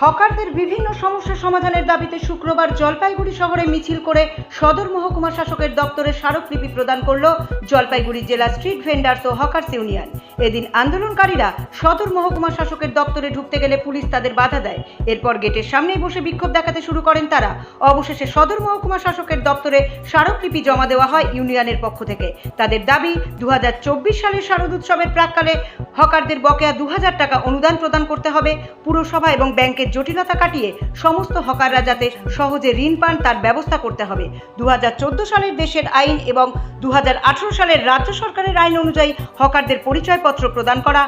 হকারদের বিভিন্ন সমস্যা সমাধানের দাবিতে শুক্রবার জলপাইগুড়ি শহরে মিছিল করে সদর মহকুমা শাসকের দপ্তরে স্মারকলিপি প্রদান করল জলপাইগুড়ি জেলা স্ট্রিট ভেন্ডার্স ও হকার্স ইউনিয়ন। এদিন আন্দোলনকারীরা সদর মহকুমা শাসকের দপ্তরে ঢুকতে গেলে পুলিশ তাদের বাধা দেয়। এরপর গেটের সামনেই বসে বিক্ষোভ দেখাতে শুরু করেন তারা। অবশেষে সদর মহকুমা শাসকের দপ্তরে স্মারকলিপি জমা দেওয়া হয় ইউনিয়নের পক্ষ থেকে। তাদের দাবি দু সালের শারদ উৎসবের প্রাককালে হকারদের বকেয়া দু টাকা অনুদান প্রদান করতে হবে। পুরসভা এবং ব্যাংকের জটিলতা কাটিয়ে সমস্ত হকাররা যাতে সহজে ঋণ পান তার ব্যবস্থা করতে হবে। দু হাজার চোদ্দ সালের দেশের আইন এবং দু হাজার আঠারো সালের রাজ্য সরকারের আইন অনুযায়ী হকারদের পরিচয়পত্র প্রদান করা,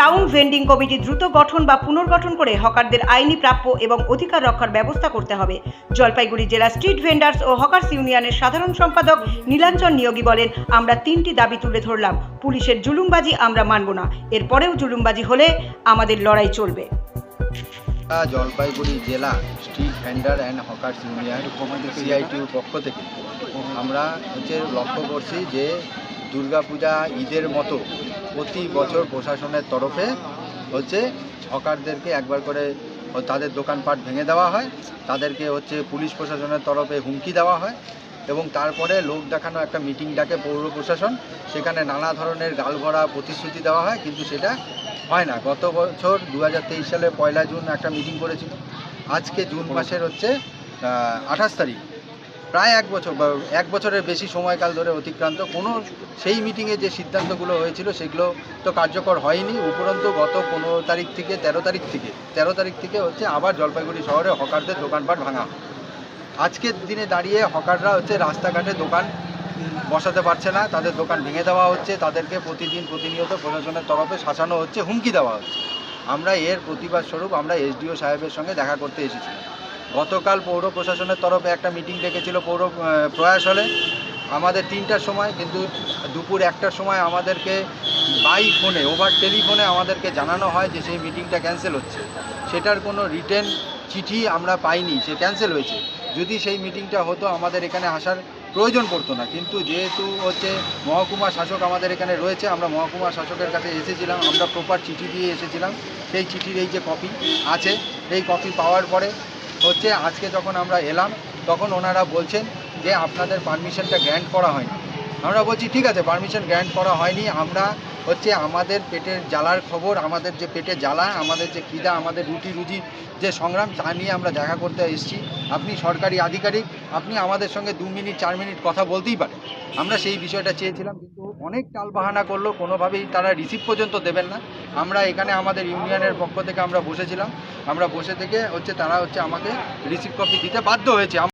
টাউন ভেন্ডিং কমিটি দ্রুত গঠন বা পুনর্গঠন করে হকারদের আইনি, প্রাপ্য এবং অধিকার রক্ষার ব্যবস্থা করতে হবে। জলপাইগুড়ি জেলা স্ট্রিট ভেন্ডার্স ও হকার্স ইউনিয়নের সাধারণ সম্পাদক নীলাঞ্জন নিয়োগী বলেন, আমরা তিনটি দাবি তুলে ধরলাম। পুলিশের জুলুমবাজি আমরা মানব না। এরপরেও জুলুমবাজি হলে আমাদের লড়াই চলবে। জলপাইগুড়ি জেলা street vendor and hawkers union সিআইটিউর পক্ষ থেকে আমরা হচ্ছে লক্ষ্য করছি যে দুর্গাপূজা ঈদের মতো প্রতি বছর প্রশাসনের তরফে হচ্ছে হকারদেরকে একবার করে তাদের দোকানপাট ভেঙে দেওয়া হয়। তাদেরকে হচ্ছে পুলিশ প্রশাসনের তরফে হুমকি দেওয়া হয় এবং তারপরে লোক দেখানো একটা মিটিং ডাকে পৌর প্রশাসন। সেখানে নানা ধরনের গালভরা প্রতিশ্রুতি দেওয়া হয় কিন্তু সেটা হয় না। গত বছর দু হাজার তেইশ সালে পয়লা জুন একটা মিটিং করেছিল। আজকে জুন মাসের হচ্ছে আঠাশ তারিখ। প্রায় এক বছর বা এক বছরের বেশি সময়কাল ধরে অতিক্রান্ত, কোনো সেই মিটিংয়ে যে সিদ্ধান্তগুলো হয়েছিল সেগুলো তো কার্যকর হয়নি। উপরন্তু গত পনেরো তারিখ থেকে, তেরো তারিখ থেকে, তেরো তারিখ থেকে হচ্ছে আবার জলপাইগুড়ি শহরে হকারদের দোকানপাট ভাঙা। আজকের দিনে দাঁড়িয়ে হকাররা হচ্ছে রাস্তাঘাটে দোকান বসাতে পারছে না, তাদের দোকান ভেঙে দেওয়া হচ্ছে, তাদেরকে প্রতিদিন প্রতিনিয়ত প্রশাসনের তরফে শাসানো হচ্ছে, হুমকি দেওয়া হচ্ছে। আমরা এর প্রতিবাদ স্বরূপ আমরা এসডিও সাহেবের সঙ্গে দেখা করতে এসেছিলাম। গতকাল পৌর প্রশাসনের তরফে একটা মিটিং ডেকেছিল পৌর প্রয়াস হলে। আমাদের তিনটার সময়, কিন্তু দুপুর একটার সময় আমাদেরকে বাই ফোনে ওভার টেলিফোনে আমাদেরকে জানানো হয় যে সেই মিটিংটা ক্যান্সেল হচ্ছে। সেটার কোনো রিটেন চিঠি আমরা পাইনি, সে ক্যান্সেল হয়েছে। যদি সেই মিটিংটা হতো, আমাদের এখানে আসার প্রয়োজন পড়তো না। কিন্তু যেহেতু হচ্ছে মহকুমা শাসক আমাদের এখানে রয়েছে, আমরা মহকুমা শাসকের কাছে এসেছিলাম, আমরা প্রপার চিঠি দিয়ে এসেছিলাম। সেই চিঠির এই যে কপি আছে এই কপি পাওয়ার পরে হচ্ছে আজকে যখন আমরা এলাম, তখন ওনারা বলছেন যে আপনাদের পারমিশনটা গ্র্যান্ট করা হয়নি। আমরা বলছি, ঠিক আছে পারমিশন গ্র্যান্ট করা হয়নি। আমরা হচ্ছে আমাদের পেটের জ্বালার খবর, আমাদের যে পেটে জ্বালা, আমাদের যে খিদা, আমাদের রুটি রুজির যে সংগ্রাম, তা নিয়ে আমরা দেখা করতে এসেছি। আপনি সরকারি আধিকারিক, আপনি আমাদের সঙ্গে দু মিনিট, চার মিনিট কথা বলতেই পারেন। আমরা সেই বিষয়টা চেয়েছিলাম, কিন্তু অনেক টালবাহানা করল, কোনোভাবেই তারা রিসিভ পর্যন্ত দেবেন না। আমরা এখানে আমাদের ইউনিয়নের পক্ষ থেকে আমরা বসেছিলাম। আমরা বসে থেকে হচ্ছে তারা হচ্ছে আমাকে রিসিভ কপি দিতে বাধ্য হয়েছে।